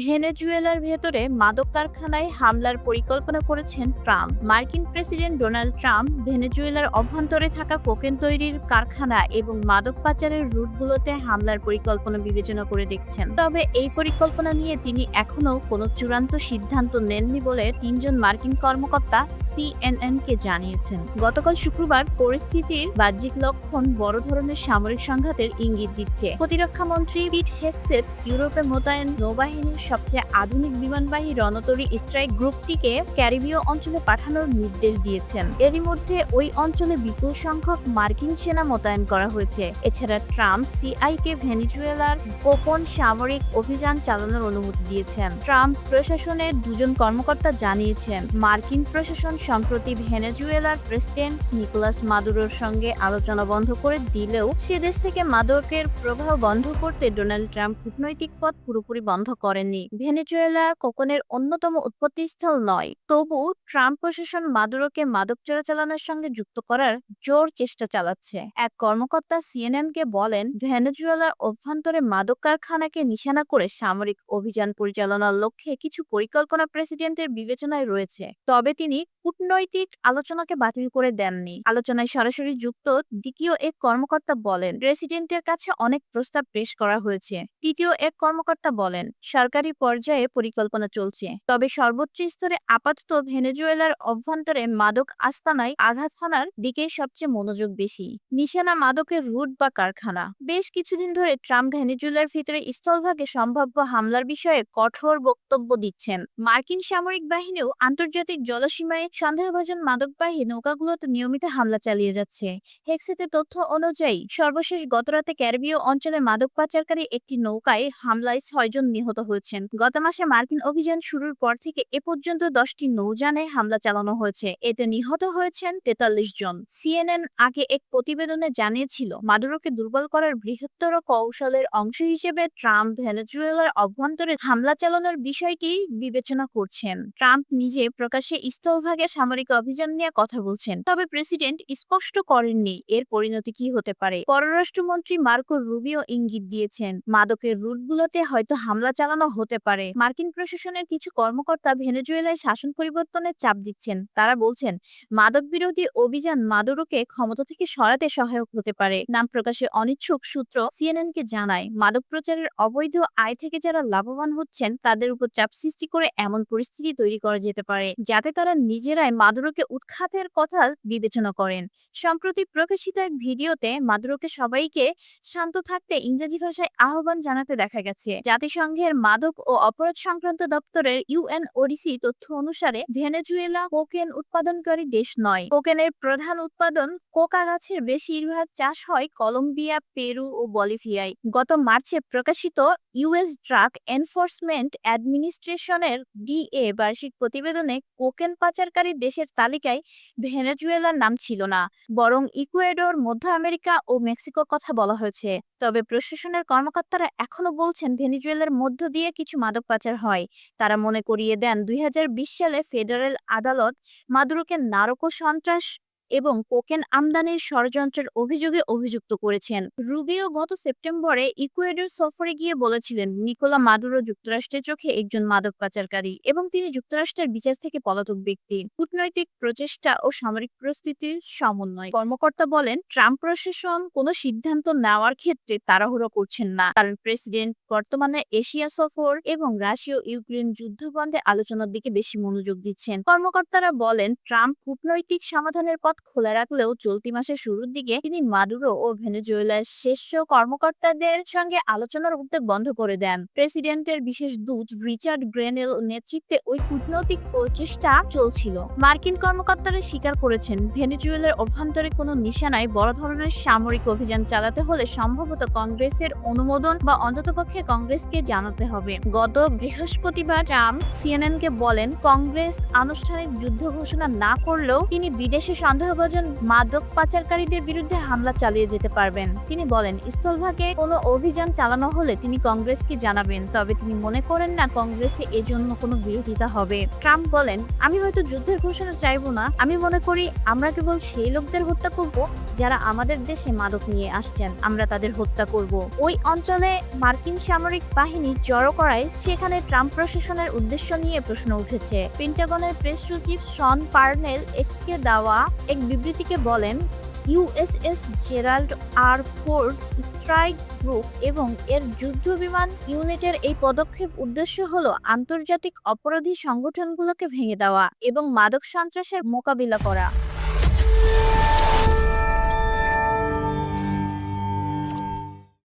ভেনেজুয়েলার ভেতরে মাদক কারখানায় হামলার পরিকল্পনা করেছেন ট্রাম্প। মার্কিন প্রেসিডেন্ট ডোনাল্ড ট্রাম্প ভেনেজুয়েলার অভ্যন্তরে থাকা কোকেন তৈরির কারখানা এবং মাদক পাচারের রুটগুলোতে হামলার পরিকল্পনা বিবেচনা করে দেখছেন। তবে এই পরিকল্পনা নিয়ে তিনি এখনও কোনো চূড়ান্ত সিদ্ধান্ত নেননি বলে তিনজন মার্কিন কর্মকর্তা সিএনএন কে জানিয়েছেন। গতকাল শুক্রবার পরিস্থিতির বাহ্যিক লক্ষণ বড় ধরনের সামরিক সংঘাতের ইঙ্গিত দিচ্ছে। প্রতিরক্ষা মন্ত্রী পিট হেক্সেট ইউরোপে মোতায়েন নৌবাহিনীর সবচেয়ে আধুনিক বিমানবাহী রণতরী স্ট্রাইক গ্রুপটিকে ক্যারিবীয় অঞ্চলে পাঠানোর নির্দেশ দিয়েছেন। এরই মধ্যে ওই অঞ্চলে বিপুল সংখ্যক মার্কিন সেনা মোতায়েন করা হয়েছে। এছাড়া ট্রাম্প সিআইকে ভেনিজুয়েলার গোপন সামরিক অভিযান চালানোর অনুমতি দিয়েছেন। ট্রাম্প প্রশাসনের দুজন কর্মকর্তা জানিয়েছেন, মার্কিন প্রশাসন সম্প্রতি ভেনেজুয়েলার প্রেসিডেন্ট নিকোলাস মাদুরোর সঙ্গে আলোচনা বন্ধ করে দিলেও সে দেশ থেকে মাদকের প্রবাহ বন্ধ করতে ডোনাল্ড ট্রাম্প কূটনৈতিক পথ পুরোপুরি বন্ধ করেননি। ভেনেজুয়েলা কোকনের অন্যতম উৎপত্তিস্থল নয়। তবু ট্রাম্প প্রশাসন মাদুরোকে মাদক চোরাচালানের সঙ্গে যুক্ত করার জোর চেষ্টা চালাচ্ছে। এক কর্মকর্তা সিএনএন কে বলেন, ভেনেজুয়েলার অভ্যন্তরে মাদক কারখানাকে নিশানা করে সামরিক অভিযান পরিচালনার লক্ষ্যে কিছু পরিকল্পনা প্রেসিডেন্টের বিবেচনায় রয়েছে। তবে তিনি কূটনৈতিক আলোচনাকে বাতিল করে দেননি। আলোচনায় সরাসরি যুক্ত দ্বিতীয় এক কর্মকর্তা বলেন, প্রেসিডেন্টের কাছে অনেক প্রস্তাব পেশ করা হয়েছে। তৃতীয় এক কর্মকর্তা বলেন, সরকারি পর্যায়ে পরিকল্পনা চলছে। তবে সর্বোচ্চ স্তরে আপাতত ভেনেজুয়েলার অভ্যন্তরে মাদক আস্তানায় আঘাত হানার দিকে সবচেয়ে মনোযোগ বেশি। নিশানা মাদকের রুট বা কারখানা। বেশ কিছুদিন ধরে ট্রাম্প ভেনেজুয়েলার ভিতরে স্থলভাগে সম্ভাব্য হামলার বিষয়ে কঠোর বক্তব্য দিচ্ছেন। মার্কিন সামরিক বাহিনীও আন্তর্জাতিক জলসীমায় সন্দেহভাজন মাদকবাহী নৌকাগুলোতে নিয়মিত হামলা চালিয়ে যাচ্ছে। হেক্সেতের তথ্য অনুযায়ী, সর্বশেষ গতরাতে ক্যারিবীয় অঞ্চলে মাদক পাচারকারী একটি নৌকায় হামলায় ছয়জন নিহত হয়েছেন গত মাসে মার্কিন অভিযান শুরুর পর থেকে এ পর্যন্ত দশটি নৌযানে হামলা চালানো হয়েছে। এতে নিহত হয়েছেন তেতাল্লিশ জন। সিএনএন আগে এক প্রতিবেদনে জানিয়েছিল, মাদুরোকে দুর্বল করার বৃহত্তর কৌশলের অংশ হিসেবে ট্রাম্প ভেনেজুয়েলার অভ্যন্তরে হামলা চালানোর বিষয়টি বিবেচনা করছেন। ট্রাম্প নিজে প্রকাশ্যে স্থলভাগে সামরিক অভিযান নিয়ে কথা বলছেন। তবে প্রেসিডেন্ট স্পষ্ট করেননি এর পরিণতি কি হতে পারে। পররাষ্ট্রমন্ত্রী মার্কো রুবিও ইঙ্গিত দিয়েছেন, মাদকের রুটগুলোতে হয়তো হামলা চালানো হতে পারে। মার্কিন প্রশাসনের কিছু কর্মকর্তা ভেনেজুয়েলায় শাসন পরিবর্তনের চাপ দিচ্ছেন। তারা বলছেন মাদক বিরোধী অভিযান মাদুরোকে ক্ষমতা থেকে সরাতে সহায়ক হতে পারে। নাম প্রকাশে অনিচ্ছুক সূত্র সিএনএন কে জানায়, মাদক প্রচারের অবৈধ আয় থেকে যারা লাভবান হচ্ছেন, তাদের উপর চাপ সৃষ্টি করে এমন পরিস্থিতি তৈরি করা যেতে পারে, যাতে তারা নিজেরাই মাদুরোকে উৎখাতের কথা বিবেচনা করেন। সম্প্রতি প্রকাশিত এক ভিডিওতে মাদুরোকে সবাইকে শান্ত থাকতে ইংরেজি ভাষায় আহ্বান জানাতে দেখা গেছে। জাতিসংঘের মাদক ও অপরাধ সংক্রান্ত দপ্তরের ইউএন ওডিসি তথ্য অনুসারে ভেনেজুয়েলা কোকেন উৎপাদনকারী দেশ নয়। কোকেনের প্রধান উৎপাদন কোকা গাছের বেশিরভাগ চাষ হয় কলম্বিয়া, পেরু ও বলিভিয়ায়। গত মার্চে প্রকাশিত ইউএস ড্রাগ এনফোর্সমেন্ট অ্যাডমিনিস্ট্রেশনের ডিএ বার্ষিক প্রতিবেদনে কোকেন পাচারকারী দেশের তালিকায় ভেনেজুয়েলার নাম ছিল না, বরং ইকুয়েডর, মধ্য আমেরিকা ও মেক্সিকোর কথা বলা হয়েছে। তবে প্রশাসনের কর্মকর্তারা এখনও বলছেন ভেনেজুয়েলার মধ্য দিয়ে কিছু মাদক পাচার হয়। তারা মনে করিয়ে দেন, দুই হাজার বিশ সালে ফেডারেল আদালত মাদুরোকে নারকো সন্ত্রাস এবং কোকেন আমদানির ষড়যন্ত্রের অভিযোগে অভিযুক্ত করেছেন। রুবিও গত সেপ্টেম্বরে ইকুয়েডর সফরে গিয়ে বলেছিলেন, নিকোলা মাদুরো যুক্তরাষ্ট্রের চোখে একজন মাদক পাচারকারী এবং তিনি যুক্তরাষ্ট্রের বিচার থেকে পলাতক ব্যক্তি। কূটনৈতিক প্রচেষ্টা ও সামরিক পরিস্থিতির সমন্বয়। কর্মকর্তা বলেন, ট্রাম্প প্রশাসন কোনো সিদ্ধান্ত নেওয়ার ক্ষেত্রে তাড়াহুড়ো করছেন না। কারণ প্রেসিডেন্ট বর্তমানে এশিয়া সফর এবং রাশিয়া ইউক্রেন যুদ্ধ বন্ধে আলোচনার দিকে বেশি মনোযোগ দিচ্ছেন। কর্মকর্তারা বলেন, ট্রাম্প কূটনৈতিক সমাধানের পথ খোলা রাখলেও চলতি মাসের শুরুর দিকে তিনি মাদুরো ও ভেনেজুয়েলার শীর্ষ কর্মকর্তাদের সঙ্গে আলোচনার উদ্যোগ বন্ধ করে দেন। প্রেসিডেন্টের বিশেষ দূত রিচার্ড গ্রেনেল নেতৃত্বে ওই কূটনৈতিক প্রচেষ্টা চলছিল। মার্কিন কর্মকর্তারা স্বীকার করেছেন, ভেনেজুয়েলার অভ্যন্তরে কোনো নিশানায় বড় ধরনের সামরিক অভিযান চালাতে হলে সম্ভবত কংগ্রেসের অনুমোদন বা অন্ততপক্ষে কংগ্রেসকে জানাতে হবে। গত বৃহস্পতিবার ট্রাম্প সিএনএনকে বলেন, কংগ্রেস আনুষ্ঠানিক যুদ্ধ ঘোষণা না করলেও তিনি বিদেশে সন্দেহ সন্দেহভাজন মাদক পাচারকারীদের বিরুদ্ধে হামলা চালিয়ে যেতে পারবেন। তিনি বলেন, স্থলভাগে কোনো অভিযান চালানো হলে তিনি কংগ্রেসকে জানাবেন, তবে তিনি মনে করেন না কংগ্রেসে এজন্য কোনো বিরোধিতা হবে। ট্রাম্প বলেন, আমি হয়তো যুদ্ধের ঘোষণা চাইব না। আমি মনে করি আমরা কেবল সেই লোকদের হত্যা করব যারা আমাদের দেশে মাদক নিয়ে আসছেন। আমরা তাদের হত্যা করব। ওই অঞ্চলে মার্কিন সামরিক বাহিনী জড়ো করায় সেখানে ট্রাম্প প্রশাসনের উদ্দেশ্য নিয়ে প্রশ্ন উঠেছে। পেন্টাগনের প্রেস সচিব শন পার্নেল এক্সকে দেওয়া এক বিবৃতিকে বলেন, USS Gerald R Ford strike group এবং এর যুদ্ধ বিমান ইউনিটের এই পদক্ষেপ উদ্দেশ্য হলো আন্তর্জাতিক অপরাধী সংগঠনগুলোকে ভেঙে দেওয়া এবং মাদক সন্ত্রাসের মোকাবিলা করা।